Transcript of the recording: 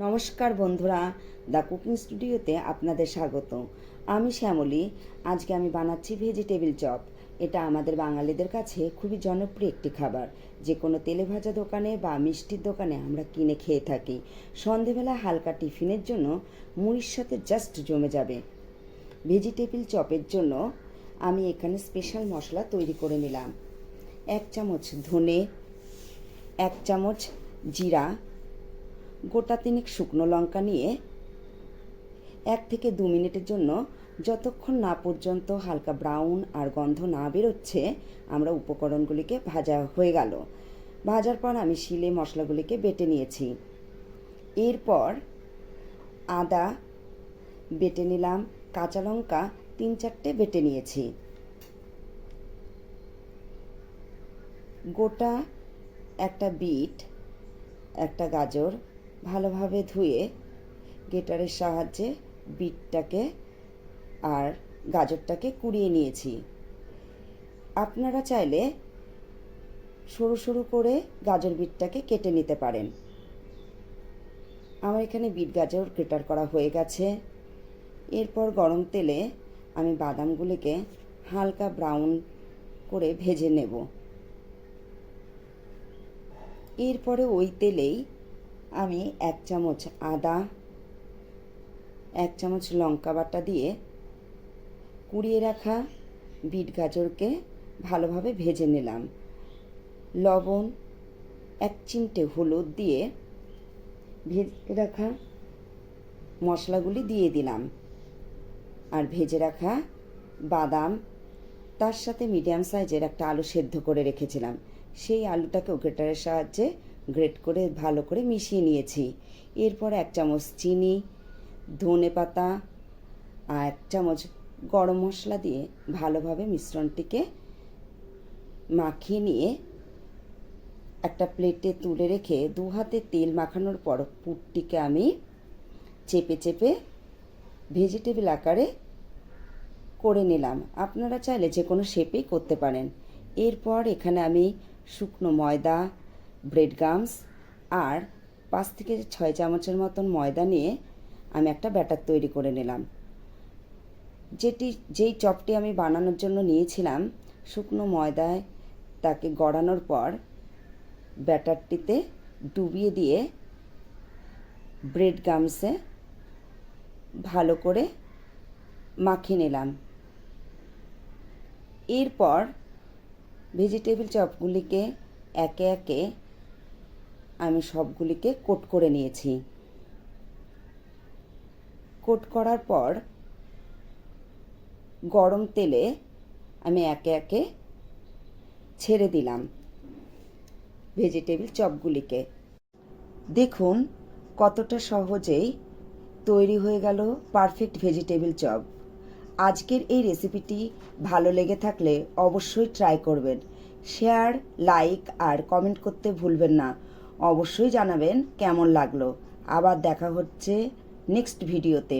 নমস্কার বন্ধুরা, the cooking স্টুডিওতে আপনাদের স্বাগত আমি শ্যামলী, আজকে আমি বানাচ্ছি ভেজিটেবিল চপ। এটা আমাদের বাঙালিদের কাছে খুবই জনপ্রিয় একটি খাবার। যে কোনো তেলে ভাজা দোকানে বা মিষ্টির দোকানে আমরা কিনে খেয়ে থাকি। সন্ধেবেলা হালকা টিফিনের জন্য মুড়ির সাথে জাস্ট জমে যাবে। ভেজিটেবিল চপের জন্য আমি এখানে স্পেশাল মশলা তৈরি করে নিলাম। এক চামচ ধনে, এক চামচ জিরা গোটা তিনেক শুকনো লঙ্কা নিয়ে এক থেকে দু মিনিটের জন্য যতক্ষণ না পর্যন্ত হালকা ব্রাউন আর গন্ধ না বেরোচ্ছে, আমরা উপকরণগুলিকে ভাজা হয়ে গেল। ভাজার পর আমি শিলে মশলাগুলিকে বেটে নিয়েছি। এরপর আদা বেটে নিলাম, কাঁচা লঙ্কা তিন চারটে বেটে নিয়েছি। গোটা একটা বিট, একটা গাজর ভালোভাবে ধুয়ে গেটারের সাহায্যে বিটটাকে আর গাজরটাকে কুড়িয়ে নিয়েছি। আপনারা চাইলে সরু সরু করে গাজর বিটটাকে কেটে নিতে পারেন। আমার এখানে বিট গাজর গ্রেটার করা হয়ে গেছে। এরপর গরম তেলে আমি বাদামগুলিকে হালকা ব্রাউন করে ভেজে নেব। এরপরে ওই তেলেই আমি এক চামচ আদা, এক চামচ লঙ্কা বাটা দিয়ে কুড়িয়ে রাখা বিট গাজরকে ভালোভাবে ভেজে নিলাম। লবণ, এক চিমটে হলুদ দিয়ে ভেজে রাখা মশলাগুলি দিয়ে দিলাম। আর ভেজে রাখা বাদাম, তার সাথে মিডিয়াম সাইজের একটা আলু সেদ্ধ করে রেখেছিলাম। সেই আলুটাকেও গ্রেটারের সাহায্যে গ্রেট করে ভালো করে মিশিয়ে নিয়েছি। এরপর এক চামচ চিনি, ধনে পাতা আর এক চামচ গরম মশলা দিয়ে ভালোভাবে মিশ্রণটিকে মাখিয়ে নিয়ে একটা প্লেটে তুলে রেখে দু হাতে তেল মাখানোর পর পুরটিকে আমি চেপে চেপে ভেজিটেবল আকারে করে নিলাম। আপনারা চাইলে যে কোনো শেপেই করতে পারেন। এরপর এখানে আমি শুকনো ময়দা ব্রেড গামস আর পাঁচ থেকে ছয় চামচের মতন ময়দা নিয়ে আমি একটা ব্যাটার তৈরি করে নিলাম। যেটি, যেই চপটি আমি বানানোর জন্য নিয়েছিলাম, শুকনো ময়দায় তাকে গড়ানোর পর ব্যাটারটিতে ডুবিয়ে দিয়ে ব্রেড গামসে ভালো করে মাখিয়ে নিলাম। এরপর ভেজিটেবিল চপগুলিকে একে একে আমি সবগুলিকে কোট করে নিয়েছি। কোট করার পর গরম তেলে আমি একে একে ছেড়ে দিলাম ভেজিটেবিল চপগুলিকে। দেখুন কতটা সহজেই তৈরি হয়ে গেল পারফেক্ট ভেজিটেবিল চপ। আজকের এই রেসিপিটি ভালো লেগে থাকলে অবশ্যই ট্রাই করবেন। শেয়ার, লাইক আর কমেন্ট করতে ভুলবেন না। অবশ্যই জানাবেন কেমন লাগল। আবার দেখা হচ্ছে নেক্সট ভিডিওতে